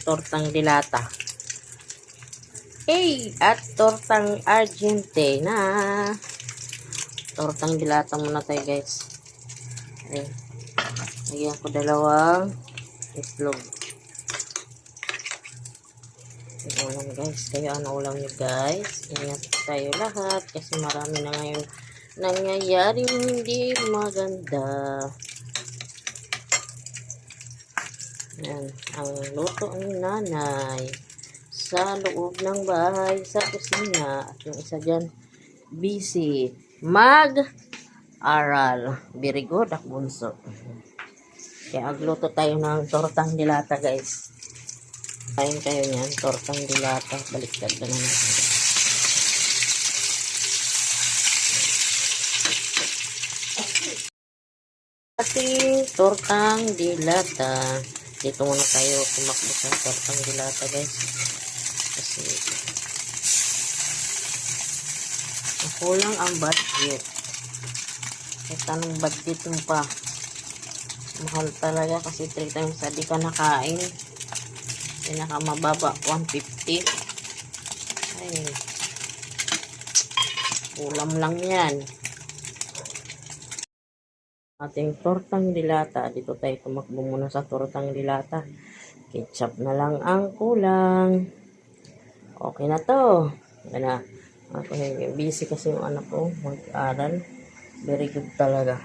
tortang dilata. Hey! At tortang Argentina. Tortang dilata muna tayo guys. Okay. Lagyan ko dalawang itlog. Yung ulam guys. Kayo ano ulam nyo guys. Ingat tayo lahat kasi marami na ngayon nangyayaring hindi maganda. Yan, ang luto ni nanay sa loob ng bahay, sa kusina. At yung isa dyan, busy. Mag-aral. Very good, akbunso. Kaya agluto tayo ng tortang dilata, guys. Kain kayo niyan, tortang dilata. Baliktad na naman. ating tortang dilata. Dito muna tayo tumakbo sa tortang dilata guys. Kasi kulang ang budget. Kahit anong budget mo pa. Mahal talaga kasi 3 times a day ka nakain. Pinakamababa 150. Ay. Ulam lang yan ating tortang dilata. Dito tayo tumakbo muna sa tortang dilata. Ketchup na lang ang kulang. Okay na to. Yan na. Ako, busy kasi yung anak ko mag-aral. Very good talaga.